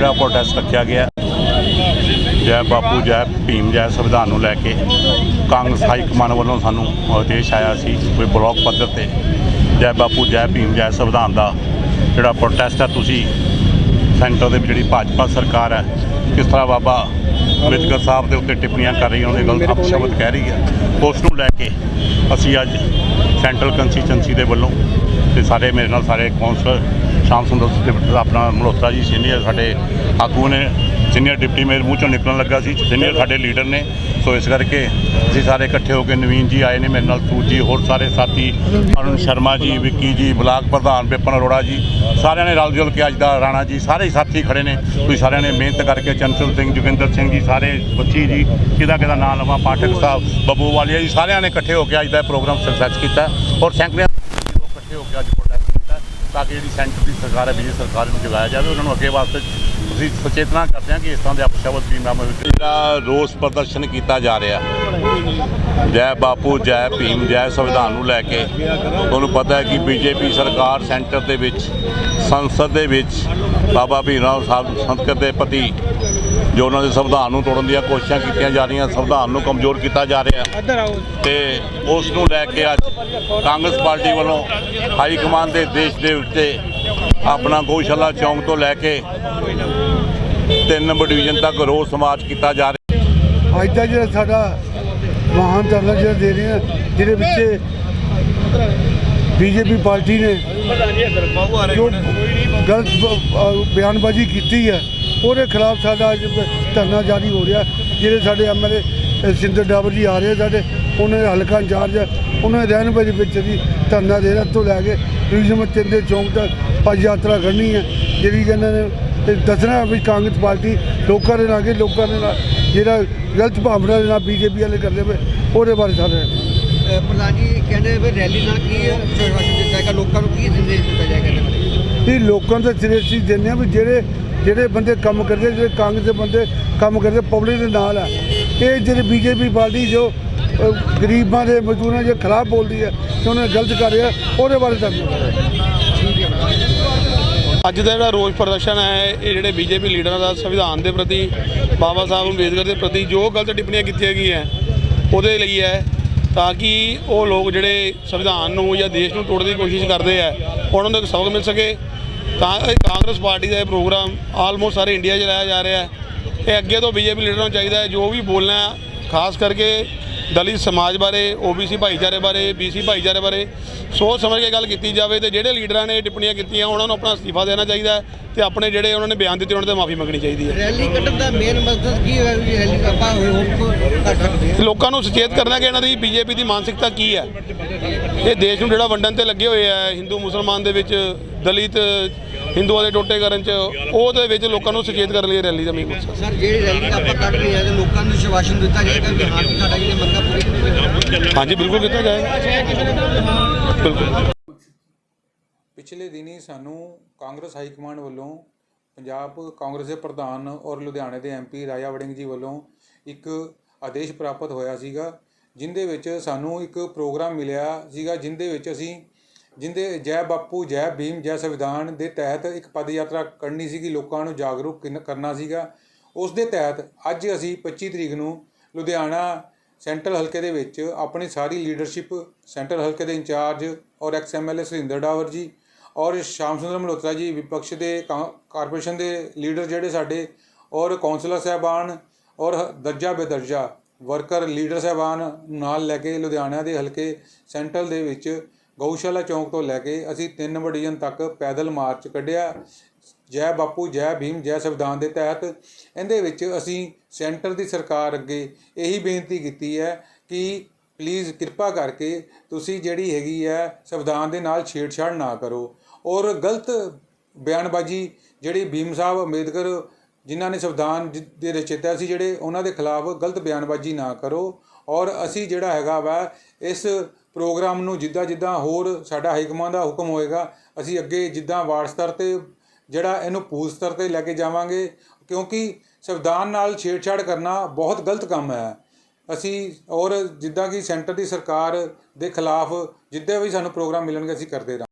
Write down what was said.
ਜਿਹੜਾ ਪ੍ਰੋਟੈਸਟ ਰੱਖਿਆ ਗਿਆ। ਜੈ ਬਾਪੂ ਜੈ ਭੀਮ ਜੈ ਸੰਵਿਧਾਨ ਨੂੰ ਲੈ ਕੇ ਕਾਂਗਰਸ ਹਾਈ ਕਮਾਂਡ ਵੱਲੋਂ ਸਾਨੂੰ ਆਦੇਸ਼ ਆਇਆ ਸੀ ਕੋਈ ਬਲਾਕ ਪੱਧਰ ਤੇ। ਜੈ ਬਾਪੂ ਜੈ ਭੀਮ ਜੈ ਸੰਵਿਧਾਨ ਦਾ ਜਿਹੜਾ ਪ੍ਰੋਟੈਸਟ ਹੈ ਤੁਸੀਂ ਸੈਂਟਰ ਦੇ ਵਿੱਚ ਜਿਹੜੀ ਭਾਜਪਾ ਸਰਕਾਰ ਹੈ ਕਿਸ ਤਰ੍ਹਾਂ ਬਾਬਾ ਅੰਬੇਦਕਰ ਸਾਹਿਬ ਦੇ ਉੱਤੇ ਟਿੱਪਣੀਆਂ ਕਰ ਰਹੀ ਹੈ ਉਹਦੇ ਗਲਤ ਅਪਸ਼ਬਦ ਕਹਿ ਰਹੀ ਹੈ। ਉਸ ਨੂੰ ਲੈ ਕੇ ਅਸੀਂ ਅੱਜ ਸੈਂਟਰਲ ਕੰਸਟੀਚੁਐਂਸੀ ਦੇ ਵੱਲੋਂ ਤੇ ਸਾਰੇ ਮੇਰੇ ਨਾਲ ਸਾਰੇ ਕੌਂਸਲਰ ਸ਼ਾਮ ਸੁੰਦਰ ਤੇ ਆਪਣਾ ਮਲਹੋਤਰਾ ਜੀ ਸੀਨੀਅਰ ਸਾਡੇ ਆਗੂ ਨੇ ਸੀਨੀਅਰ ਡਿਪਟੀ ਮੇਅਰ ਮੂੰਹ ਚੋਂ ਨਿਕਲਣ ਲੱਗਾ ਸੀ ਸੀਨੀਅਰ ਸਾਡੇ ਲੀਡਰ ਨੇ। ਸੋ ਇਸ ਕਰਕੇ ਅਸੀਂ ਸਾਰੇ ਇਕੱਠੇ ਹੋ ਕੇ ਨਵੀਨ ਜੀ ਆਏ ਨੇ ਮੇਰੇ ਨਾਲ ਸੂਰ ਜੀ, ਹੋਰ ਸਾਰੇ ਸਾਥੀ, ਅਰੁਣ ਸ਼ਰਮਾ ਜੀ, ਵਿੱਕੀ ਜੀ, ਬਲਾਕ ਪ੍ਰਧਾਨ ਵਿਪਨ ਅਰੋੜਾ ਜੀ, ਸਾਰਿਆਂ ਨੇ ਰਲ ਜੁਲ ਕੇ ਅੱਜ ਦਾ ਰਾਣਾ ਜੀ, ਸਾਰੇ ਹੀ ਸਾਥੀ ਖੜੇ ਨੇ। ਤੁਸੀਂ ਸਾਰਿਆਂ ਨੇ ਮਿਹਨਤ ਕਰਕੇ ਚੰਚਲ ਸਿੰਘ, ਜੋਗਿੰਦਰ ਸਿੰਘ ਜੀ, ਸਾਰੇ ਬੱਚੀ ਜੀ, ਕਿਹਦਾ ਕਿਹਦਾ ਨਾਮ ਲਵਾਂ, ਪਾਠਕ ਸਾਹਿਬ, ਬੱਬੂ ਵਾਲੀਆ ਜੀ, ਸਾਰਿਆਂ ਨੇ ਇਕੱਠੇ ਹੋ ਕੇ ਅੱਜ ਦਾ ਪ੍ਰੋਗਰਾਮ ਸਕਸੈਸ ਕੀਤਾ। ਔਰ ਸੈਂਕੜਿਆਂ ਇਕੱਠੇ ਹੋ ਕੇ ਅੱਜ ਤਾਂ ਕਿ ਜਿਹੜੀ ਸੈਂਟਰ ਦੀ ਸਰਕਾਰ ਹੈ, ਬੀਜੇਪੀ ਸਰਕਾਰ ਨੂੰ ਜਗਾਇਆ ਜਾਵੇ, ਉਹਨਾਂ ਨੂੰ ਅੱਗੇ ਵਾਸਤੇ ਅਸੀਂ ਸੁਚੇਤਨਾ ਕਰਦੇ ਹਾਂ ਕਿ ਇਸ ਤਰ੍ਹਾਂ ਦੇ ਅਪਸ਼ਬਦ ਵੀ ਨਾ ਹੋਵੇ ਜਿਹੜਾ ਰੋਸ ਪ੍ਰਦਰਸ਼ਨ ਕੀਤਾ ਜਾ ਰਿਹਾ। ਜੈ ਬਾਪੂ, ਜੈ ਭੀਮ, ਜੈ ਸੰਵਿਧਾਨ ਨੂੰ ਲੈ ਕੇ। ਤੁਹਾਨੂੰ ਪਤਾ ਹੈ ਕਿ ਬੀਜੇਪੀ ਸਰਕਾਰ ਸੈਂਟਰ ਦੇ ਵਿੱਚ, ਸੰਸਦ ਦੇ ਵਿੱਚ ਬਾਬਾ ਭੀਮ ਰਾਓ ਸਾਹਿਬ ਸੰਸਕ੍ਰਿਤ ਦੇ ਪਤੀ ਜੋ ਉਹਨਾਂ ਦੇ ਸੰਵਿਧਾਨ ਨੂੰ ਤੋੜਨ ਦੀਆਂ ਕੋਸ਼ਿਸ਼ਾਂ ਕੀਤੀਆਂ ਜਾ ਰਹੀਆਂ ਸੰਵਿਧਾਨ ਨੂੰ ਕਮਜ਼ੋਰ ਕੀਤਾ ਜਾ ਰਿਹਾ। ਤੇ ਉਸ ਨੂੰ ਲੈ ਕੇ ਅੱਜ ਕਾਂਗਰਸ ਪਾਰਟੀ ਵੱਲੋਂ ਹਾਈ ਕਮਾਂਡ ਦੇ ਦੇਸ਼ ਦੇ ਉੱਤੇ ਆਪਣਾ ਗੋਸ਼ਾਲਾ ਚੌਂਕ ਤੋਂ ਲੈ ਕੇ ਤਿੰਨ ਨੰਬਰ ਡਿਵੀਜ਼ਨ ਤੱਕ ਰੋਸ ਮਾਰਚ ਕੀਤਾ ਜਾ ਰਿਹਾ। ਅੱਜ ਦਾ ਜਿਹੜਾ ਸਾਡਾ ਮਹਾਨ ਧਰਨਾ ਜਿਹੜਾ ਦੇ ਰਹੇ ਆ ਜਿਹਦੇ ਵਿੱਚ ਬੀਜੇਪੀ ਪਾਰਟੀ ਨੇ ਜੋ ਗਲਤ ਬਿਆਨਬਾਜ਼ੀ ਕੀਤੀ ਹੈ ਉਹਦੇ ਖਿਲਾਫ ਸਾਡਾ ਅੱਜ ਧਰਨਾ ਜਾਰੀ ਹੋ ਰਿਹਾ। ਜਿਹੜੇ ਸਾਡੇ ਐਮਐਲਏ ਸਿੰਦਰ ਡਾਬਰ ਜੀ ਆ ਰਹੇ ਸਾਡੇ ਉਹਨਾਂ ਦੇ ਹਲਕਾ ਇੰਚਾਰਜ ਉਹਨਾਂ ਦੇ ਰਹਿਨੁਮਾਈ ਦੇ ਵਿੱਚ ਅਸੀਂ ਧਰਨਾ ਦੇ ਤੋਂ ਲੈ ਕੇ ਟੂਰਿਜ਼ਮ ਚੰਦੇ ਚੌਂਕ ਤੱਕ ਪਜ ਯਾਤਰਾ ਕਰਨੀ ਹੈ। ਜਿਹੜੀ ਕਿ ਇਹਨਾਂ ਨੇ ਤੇ ਦੱਸਣਾ ਵੀ ਕਾਂਗਰਸ ਪਾਰਟੀ ਲੋਕਾਂ ਦੇ ਨਾਲ ਕੇ ਲੋਕਾਂ ਦੇ ਨਾਲ ਜਿਹੜਾ ਗਲਤ ਭਾਵਨਾ ਦੇ ਨਾਲ ਬੀਜੇਪੀ ਵਾਲੇ ਕਰਦੇ ਪਏ ਉਹਦੇ ਬਾਰੇ ਸਾਰੇ ਪ੍ਰਧਾਨ ਜੀ ਕਹਿੰਦੇ ਵੀ ਰੈਲੀ ਨਾਲ ਕੀ ਦਿੱਤਾ ਜਾਏਗਾ ਲੋਕਾਂ ਨੂੰ ਕੀ ਸੰਦੇਸ਼ ਦਿੱਤਾ ਜਾਏਗਾ ਇਹ ਲੋਕਾਂ ਦਾ ਸਿਰੇ ਸੀ ਦਿੰਦੇ ਆ ਵੀ ਜਿਹੜੇ ਜਿਹੜੇ ਬੰਦੇ ਕੰਮ ਕਰਦੇ, ਜਿਹੜੇ ਕਾਂਗਰਸ ਦੇ ਬੰਦੇ ਕੰਮ ਕਰਦੇ ਪਬਲਿਕ ਦੇ ਨਾਲ ਆ। ਇਹ ਜਿਹੜੇ ਬੀਜੇਪੀ ਪਾਰਟੀ ਜੋ ਗਰੀਬਾਂ ਦੇ ਮਜ਼ਦੂਰਾਂ ਦੇ ਖਿਲਾਫ ਬੋਲਦੀ ਹੈ, ਤੇ ਉਹਨਾਂ ਨੇ ਗਲਤ ਕਰ ਰਿਹਾ, ਉਹਦੇ ਬਾਰੇ ਤੁਹਾਨੂੰ ਅੱਜ ਦਾ ਜਿਹੜਾ ਰੋਸ ਪ੍ਰਦਰਸ਼ਨ ਹੈ, ਇਹ ਜਿਹੜੇ ਬੀਜੇਪੀ ਲੀਡਰਾਂ ਦਾ ਸੰਵਿਧਾਨ ਦੇ ਪ੍ਰਤੀ, ਬਾਬਾ ਸਾਹਿਬ ਅੰਬੇਦਕਰ ਦੇ ਪ੍ਰਤੀ ਜੋ ਗਲਤ ਟਿੱਪਣੀਆਂ ਕੀਤੀਆਂ ਗਈਆਂ, ਉਹਦੇ ਲਈ ਹੈ, ਤਾਂ ਕਿ ਉਹ ਲੋਕ ਜਿਹੜੇ ਸੰਵਿਧਾਨ ਨੂੰ ਜਾਂ ਦੇਸ਼ ਨੂੰ ਤੋੜਨ ਦੀ ਕੋਸ਼ਿਸ਼ ਕਰਦੇ ਆ, ਉਹਨਾਂ ਨੂੰ ਇੱਕ ਸਬਕ ਮਿਲ ਸਕੇ। ਕਾਂਗਰਸ ਪਾਰਟੀ ਦਾ ਇਹ ਪ੍ਰੋਗਰਾਮ ਆਲਮੋਸਟ ਸਾਰੇ ਇੰਡੀਆ 'ਚ ਲਾਇਆ ਜਾ ਰਿਹਾ ਹੈ। ਇਹ ਅੱਗੇ ਤੋਂ ਬੀਜੇਪੀ ਲੀਡਰਾਂ ਨੂੰ ਚਾਹੀਦਾ ਹੈ, ਜੋ ਵੀ ਬੋਲਣਾ ਖਾਸ ਕਰਕੇ ਦਲਿਤ ਸਮਾਜ ਬਾਰੇ ਓਬੀਸੀ ਭਾਈਚਾਰੇ ਬਾਰੇ ਬੀਸੀ ਭਾਈਚਾਰੇ ਬਾਰੇ ਸੋਚ ਸਮਝ ਕੇ ਗੱਲ ਕੀਤੀ ਜਾਵੇ ਤੇ ਜਿਹੜੇ ਲੀਡਰਾਂ ਨੇ ਟਿੱਪਣੀਆਂ ਕੀਤੀਆਂ ਉਹਨਾਂ ਨੂੰ ਆਪਣਾ ਅਸਤੀਫਾ ਦੇਣਾ ਚਾਹੀਦਾ ਤੇ ਆਪਣੇ ਜਿਹੜੇ ਉਹਨਾਂ ਨੇ ਬਿਆਨ ਦਿੱਤੇ ਉਹਨਾਂ ਤੇ ਮਾਫੀ ਮੰਗਣੀ ਚਾਹੀਦੀ ਹੈ। ਰੈਲੀ ਕੱਢਣ ਦਾ ਮੇਨ ਮਕਸਦ ਕੀ ਹੈ ਵੀ ਰੈਲੀ ਆਪਾਂ ਹੁਣ ਤੋਂ ਕਰ ਸਕਦੇ ਹਾਂ? ਲੋਕਾਂ ਨੂੰ ਸੁਚੇਤ ਕਰਨਾ ਕਿ ਇਹਨਾਂ ਦੀ ਬੀਜੇਪੀ ਦੀ ਮਾਨਸਿਕਤਾ ਕੀ ਹੈ। ਇਹ ਦੇਸ਼ ਨੂੰ ਜਿਹੜਾ ਵੰਡਣ ਤੇ ਲੱਗੇ ਹੋਏ ਆ ਹਿੰਦੂ ਮੁਸਲਮਾਨ ਦੇ ਵਿੱਚ ਦਲਿਤ ਹਿੰਦੂਆਂ ਦੇ ਟੋਟੇ ਕਰਨ ਚ ਉਹ ਦੇ ਵਿੱਚ ਲੋਕਾਂ ਨੂੰ ਸੁਚੇਤ ਕਰਨ ਲਈ ਰੈਲੀ ਦਾ ਮੇਨ ਸਰ ਜਿਹੜੀ ਰੈਲੀ ਆਪਾਂ ਕੱਢ ਰਹੇ ਹਾਂ ਤੇ ਲੋਕਾਂ ਨੂੰ ਵਿਸ਼ਵਾਸਨ ਦਿੱਤਾ ਜਾਏਗਾ ਕਿ ਹਾਂ ਸਾਡਾ ਜਿਹੜੇ ਮੰਗਾਂ ਪੂਰੀ ਕੀਤੀਆਂ ਹਾਂਜੀ ਬਿਲਕੁਲ ਕੀਤਾ ਜਾਏਗਾ ਬਿਲਕੁਲ। ਪਿਛਲੇ ਦਿਨੀ ਸਾਨੂੰ ਕਾਂਗਰਸ ਹਾਈ ਕਮਾਂਡ ਵੱਲੋਂ ਪੰਜਾਬ ਕਾਂਗਰਸ ਦੇ ਪ੍ਰਧਾਨ ਔਰ ਲੁਧਿਆਣੇ ਦੇ ਐਮਪੀ ਰਾਜਾ ਵੜਿੰਗ ਜੀ ਵੱਲੋਂ ਇੱਕ ਆਦੇਸ਼ ਪ੍ਰਾਪਤ ਹੋਇਆ ਸੀਗਾ ਜਿੰਦੇ ਵਿੱਚ ਸਾਨੂੰ ਇੱਕ ਪ੍ਰੋਗਰਾਮ ਮਿਲਿਆ ਸੀਗਾ ਜਿੰਦੇ ਵਿੱਚ ਅਸੀਂ ਜਿੰਦੇ ਜੈ ਬਾਪੂ ਜੈ ਭੀਮ ਜੈ ਸੰਵਿਧਾਨ ਦੇ ਤਹਿਤ ਇੱਕ ਪਦ ਯਾਤਰਾ ਕਰਨੀ ਸੀਗੀ ਲੋਕਾਂ ਨੂੰ ਜਾਗਰੂਕ ਕਰਨਾ ਸੀਗਾ। ਉਸ ਦੇ ਤਹਿਤ ਅੱਜ ਅਸੀਂ 25 ਤਰੀਕ ਨੂੰ ਲੁਧਿਆਣਾ ਸੈਂਟਰਲ ਹਲਕੇ ਦੇ ਵਿੱਚ ਆਪਣੀ ਸਾਰੀ ਲੀਡਰਸ਼ਿਪ ਸੈਂਟਰਲ ਹਲਕੇ ਦੇ ਇੰਚਾਰਜ ਔਰ ਐਕਸ ਐਮਐਲਏ ਸੁਰਿੰਦਰ ਡਾਵਰ ਜੀ ਔਰ ਸ਼ਾਮ ਸੁੰਦਰ ਮਲਹੋਤਰਾ ਜੀ ਵਿਪਕਸ਼ ਦੇ ਕਾਂ- ਕਾਰਪੋਰੇਸ਼ਨ ਦੇ ਲੀਡਰ ਜਿਹੜੇ ਸਾਡੇ ਔਰ ਕੌਂਸਲਰ ਸਾਹਿਬਾਨ ਔਰ ਹ- ਦਰਜਾ ਬੇਦਰਜਾ ਵਰਕਰ, ਲੀਡਰ ਸਾਹਿਬਾਨ ਨਾਲ ਲੈ ਕੇ ਲੁਧਿਆਣਾ ਦੇ ਹਲਕੇ ਸੈਂਟਰਲ ਦੇ ਵਿੱਚ ਗਊਸ਼ਾਲਾ ਚੌਂਕ ਤੋਂ ਲੈ ਕੇ ਅਸੀਂ 3 ਨੰਬਰ ਡਿਵੀਜ਼ਨ ਤੱਕ ਪੈਦਲ ਮਾਰਚ ਕੱਢਿਆ ਜੈ ਬਾਪੂ, ਜੈ ਭੀਮ, ਜੈ ਸੰਵਿਧਾਨ ਦੇ ਤਹਿਤ ਇਹਦੇ ਵਿੱਚ ਅਸੀਂ ਸੈਂਟਰ ਦੀ ਸਰਕਾਰ ਅੱਗੇ ਇਹੀ ਬੇਨਤੀ ਕੀਤੀ ਹੈ ਕਿ ਪਲੀਜ਼ ਕਿਰਪਾ ਕਰਕੇ ਤੁਸੀਂ ਜਿਹੜੀ ਹੈਗੀ ਹੈ ਸੰਵਿਧਾਨ ਦੇ ਨਾਲ ਛੇੜਛਾੜ ਨਾ ਕਰੋ। ਔਰ ਗਲਤ ਬਿਆਨਬਾਜ਼ੀ ਜਿਹੜੀ ਭੀਮ ਸਾਹਿਬ ਅੰਬੇਦਕਰ ਜਿਨ੍ਹਾਂ ਨੇ ਸੰਵਿਧਾਨ ਦੇ ਰਚੇਤਾ ਸੀ ਜਿਹੜੇ ਉਹਨਾਂ ਦੇ ਖਿਲਾਫ ਗਲਤ ਬਿਆਨਬਾਜ਼ੀ ਨਾ ਕਰੋ ਔਰ ਅਸੀਂ ਜਿਹੜਾ ਹੈਗਾ ਵਾ ਇਸ ਪ੍ਰੋਗਰਾਮ ਨੂੰ ਜਿੱਦਾਂ ਜਿੱਦਾਂ ਹੋਰ ਸਾਡਾ ਹਾਈਕਮਾਂਡ ਦਾ ਹੁਕਮ ਹੋਏਗਾ, ਅਸੀਂ ਅੱਗੇ ਜਿੱਦਾਂ ਵਾਰਡ ਸਤਰ ਤੇ ਜਿਹੜਾ ਇਹਨੂੰ ਪੂਜ ਸਤਰ ਤੇ ਲੈ ਕੇ ਜਾਵਾਂਗੇ, ਕਿਉਂਕਿ ਸੰਵਿਧਾਨ ਨਾਲ ਛੇੜਛਾੜ ਕਰਨਾ ਬਹੁਤ ਗਲਤ ਕੰਮ ਹੈ। ਅਸੀਂ ਔਰ ਜਿੱਦਾਂ ਕਿ ਸੈਂਟਰ ਦੀ ਸਰਕਾਰ ਦੇ ਖਿਲਾਫ ਜਿੱਦਾਂ ਵੀ ਸਾਨੂੰ ਪ੍ਰੋਗਰਾਮ ਮਿਲਣਗੇ, ਅਸੀਂ ਕਰਦੇ ਰਹਾਂਗੇ।